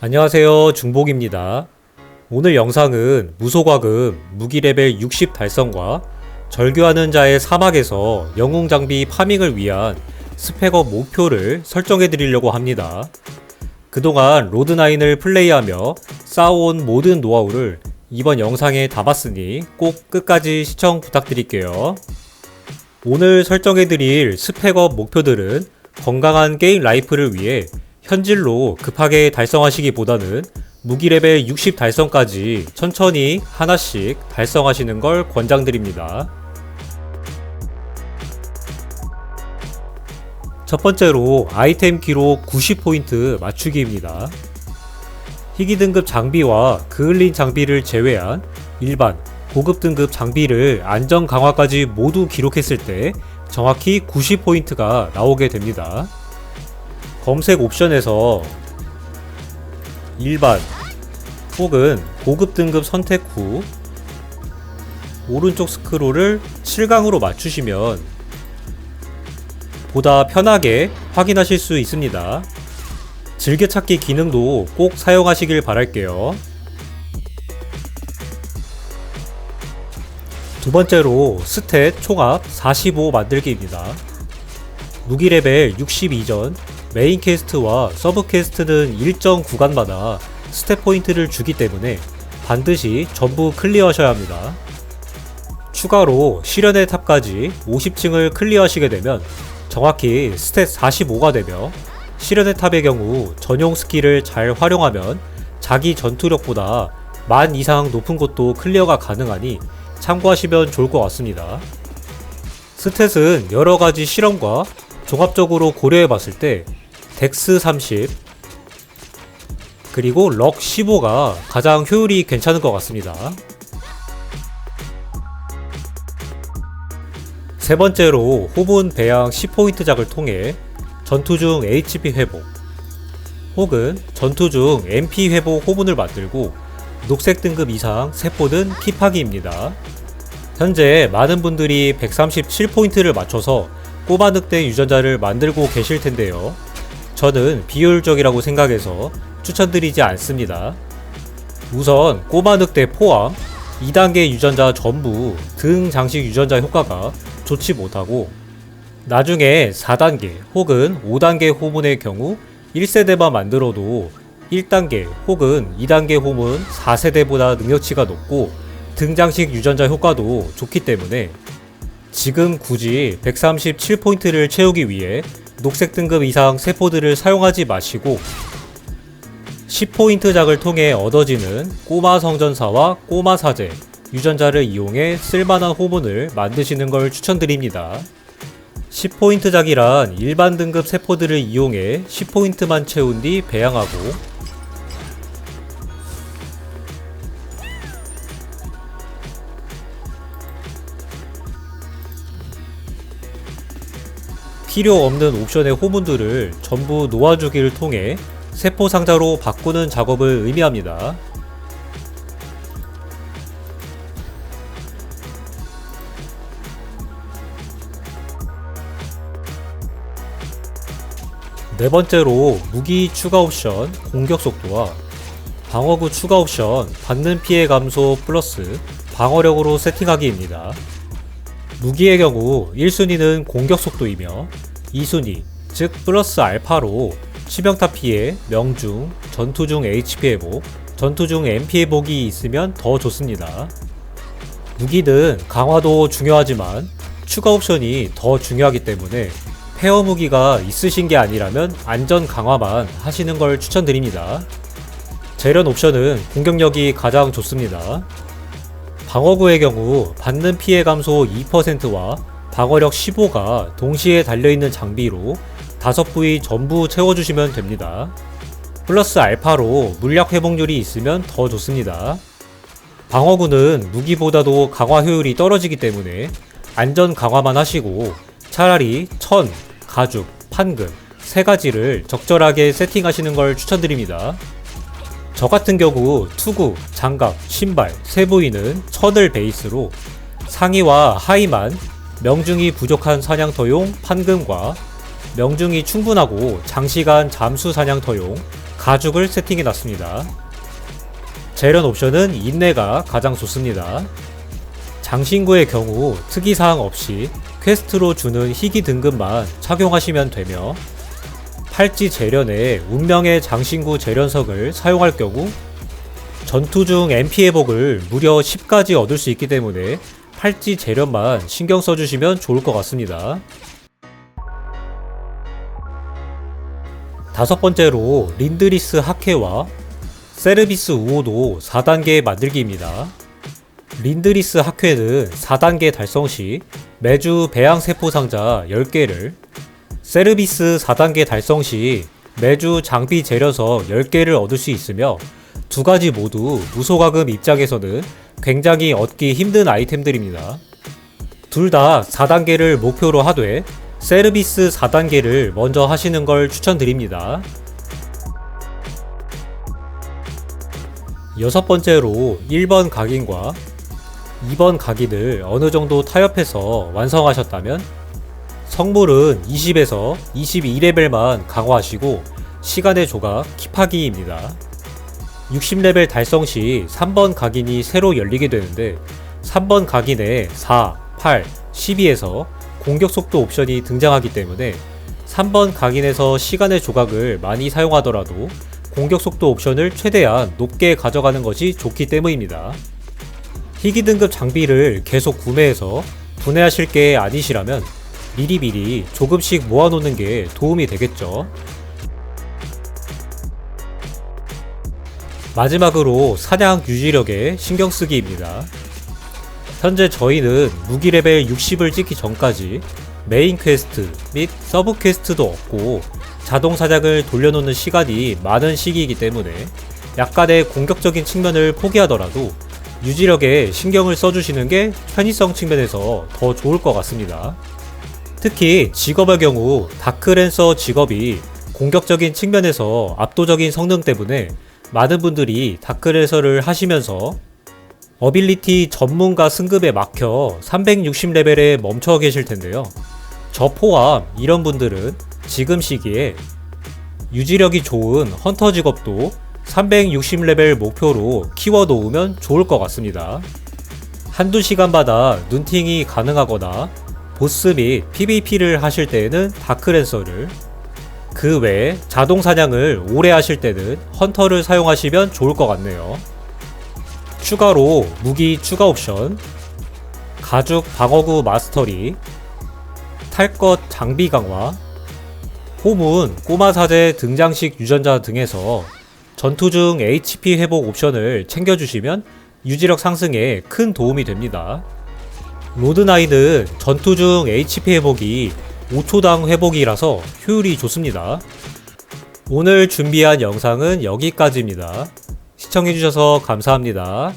안녕하세요 중복입니다. 오늘 영상은 무소과금 무기 레벨 60 달성과 절규하는 자의 사막에서 영웅 장비 파밍을 위한 스펙업 목표를 설정해 드리려고 합니다. 그동안 로드9을 플레이하며 쌓아온 모든 노하우를 이번 영상에 담았으니 꼭 끝까지 시청 부탁드릴게요. 오늘 설정해 드릴 스펙업 목표들은 건강한 게임 라이프를 위해 현질로 급하게 달성하시기보다는 무기 레벨 60 달성까지 천천히 하나씩 달성하시는 걸 권장드립니다. 첫 번째로 아이템 기록 90포인트 맞추기입니다. 희귀 등급 장비와 그을린 장비를 제외한 일반, 고급 등급 장비를 안정 강화까지 모두 기록했을 때 정확히 90포인트가 나오게 됩니다. 검색 옵션에서 일반 혹은 고급 등급 선택 후 오른쪽 스크롤을 7강으로 맞추시면 보다 편하게 확인하실 수 있습니다. 즐겨찾기 기능도 꼭 사용하시길 바랄게요. 두 번째로 스탯 총합 45 만들기입니다. 무기 레벨 60 이전 메인 퀘스트와 서브 퀘스트는 일정 구간마다 스텝 포인트를 주기 때문에 반드시 전부 클리어하셔야 합니다. 추가로 실현의 탑까지 50층을 클리어하시게 되면 정확히 스탯 45가 되며 실현의 탑의 경우 전용 스킬을 잘 활용하면 자기 전투력보다 만 이상 높은 곳도 클리어가 가능하니 참고하시면 좋을 것 같습니다. 스탯은 여러 가지 실험과 종합적으로 고려해 봤을 때 덱스 30 그리고 럭 15가 가장 효율이 괜찮은 것 같습니다. 세 번째로 호분 배양 10포인트 작을 통해 전투 중 HP 회복 혹은 전투 중 MP 회복 호분을 만들고 녹색 등급 이상 세포는 킵하기입니다. 현재 많은 분들이 137포인트를 맞춰서 꼬마 늑대 유전자를 만들고 계실 텐데요. 저는 비효율적이라고 생각해서 추천드리지 않습니다. 우선 꼬마 늑대 포함 2단계 유전자 전부 등 장식 유전자 효과가 좋지 못하고 나중에 4단계 혹은 5단계 호문의 경우 1세대만 만들어도 1단계 혹은 2단계 호문 4세대보다 능력치가 높고 등장식 유전자 효과도 좋기 때문에 지금 굳이 137포인트를 채우기 위해 녹색 등급 이상 세포들을 사용하지 마시고 10포인트 작을 통해 얻어지는 꼬마 성전사와 꼬마 사제, 유전자를 이용해 쓸만한 호문을 만드시는 걸 추천드립니다. 10포인트 작이란 일반 등급 세포들을 이용해 10포인트만 채운 뒤 배양하고 필요 없는 옵션의 호문들을 전부 놓아주기를 통해 세포 상자로 바꾸는 작업을 의미합니다. 네 번째로 무기 추가 옵션 공격 속도와 방어구 추가 옵션 받는 피해 감소 플러스 방어력으로 세팅하기입니다. 무기의 경우 1순위는 공격 속도이며 2순위, 즉 플러스 알파로 치명타 피해, 명중, 전투 중 HP 회복, 전투 중 MP 회복이 있으면 더 좋습니다. 무기는 강화도 중요하지만 추가 옵션이 더 중요하기 때문에 페어 무기가 있으신 게 아니라면 안전 강화만 하시는 걸 추천드립니다. 재련 옵션은 공격력이 가장 좋습니다. 방어구의 경우 받는 피해 감소 2%와 방어력 15가 동시에 달려있는 장비로 5부위 전부 채워주시면 됩니다. 플러스 알파로 물약 회복률이 있으면 더 좋습니다. 방어구는 무기보다도 강화 효율이 떨어지기 때문에 안전 강화만 하시고 차라리 천, 가죽, 판금 세 가지를 적절하게 세팅하시는 걸 추천드립니다. 저 같은 경우 투구, 장갑, 신발 세 부위는 천을 베이스로 상의와 하의만 명중이 부족한 사냥터용 판금과 명중이 충분하고 장시간 잠수 사냥터용 가죽을 세팅해 놨습니다. 재련 옵션은 인내가 가장 좋습니다. 장신구의 경우 특이사항 없이 퀘스트로 주는 희귀 등급만 착용하시면 되며 팔찌 재련에 운명의 장신구 재련석을 사용할 경우 전투 중 MP 회복을 무려 10까지 얻을 수 있기 때문에 팔찌 재련만 신경 써주시면 좋을 것 같습니다. 다섯 번째로 린드리스 하케와 세르비스 우호도 4단계 만들기입니다. 린드리스 학회는 4단계 달성 시 매주 배양 세포 상자 10개를, 세르비스 4단계 달성 시 매주 장비 재련석 10개를 얻을 수 있으며 두 가지 모두 무소가금 입장에서는 굉장히 얻기 힘든 아이템들입니다. 둘 다 4단계를 목표로 하되 세르비스 4단계를 먼저 하시는 걸 추천드립니다. 여섯 번째로 1번 각인과 2번 각인을 어느 정도 타협해서 완성하셨다면 성물은 20에서 22레벨만 강화하시고 시간의 조각 킵하기입니다. 60레벨 달성 시 3번 각인이 새로 열리게 되는데 3번 각인에 4, 8, 12에서 공격 속도 옵션이 등장하기 때문에 3번 각인에서 시간의 조각을 많이 사용하더라도 공격 속도 옵션을 최대한 높게 가져가는 것이 좋기 때문입니다. 희귀 등급 장비를 계속 구매해서 분해하실 게 아니시라면 미리미리 조금씩 모아놓는 게 도움이 되겠죠. 마지막으로 사냥 유지력에 신경 쓰기입니다. 현재 저희는 무기 레벨 60을 찍기 전까지 메인 퀘스트 및 서브 퀘스트도 없고 자동 사냥을 돌려놓는 시간이 많은 시기이기 때문에 약간의 공격적인 측면을 포기하더라도 유지력에 신경을 써주시는 게 편의성 측면에서 더 좋을 것 같습니다. 특히 직업의 경우 다크랜서 직업이 공격적인 측면에서 압도적인 성능 때문에 많은 분들이 다크랜서를 하시면서 어빌리티 전문가 승급에 막혀 360레벨에 멈춰 계실 텐데요. 저 포함 이런 분들은 지금 시기에 유지력이 좋은 헌터 직업도 360레벨 목표로 키워 놓으면 좋을 것 같습니다. 한두 시간마다 눈팅이 가능하거나 보스 및 PVP를 하실 때에는 다크랜서를 그 외에 자동 사냥을 오래 하실 때는 헌터를 사용하시면 좋을 것 같네요. 추가로 무기 추가 옵션, 가죽 방어구 마스터리, 탈것 장비 강화, 호문, 꼬마 사제 등장식 유전자 등에서 전투 중 HP 회복 옵션을 챙겨주시면 유지력 상승에 큰 도움이 됩니다. 로드9는 전투 중 HP 회복이 5초당 회복이라서 효율이 좋습니다. 오늘 준비한 영상은 여기까지입니다. 시청해주셔서 감사합니다.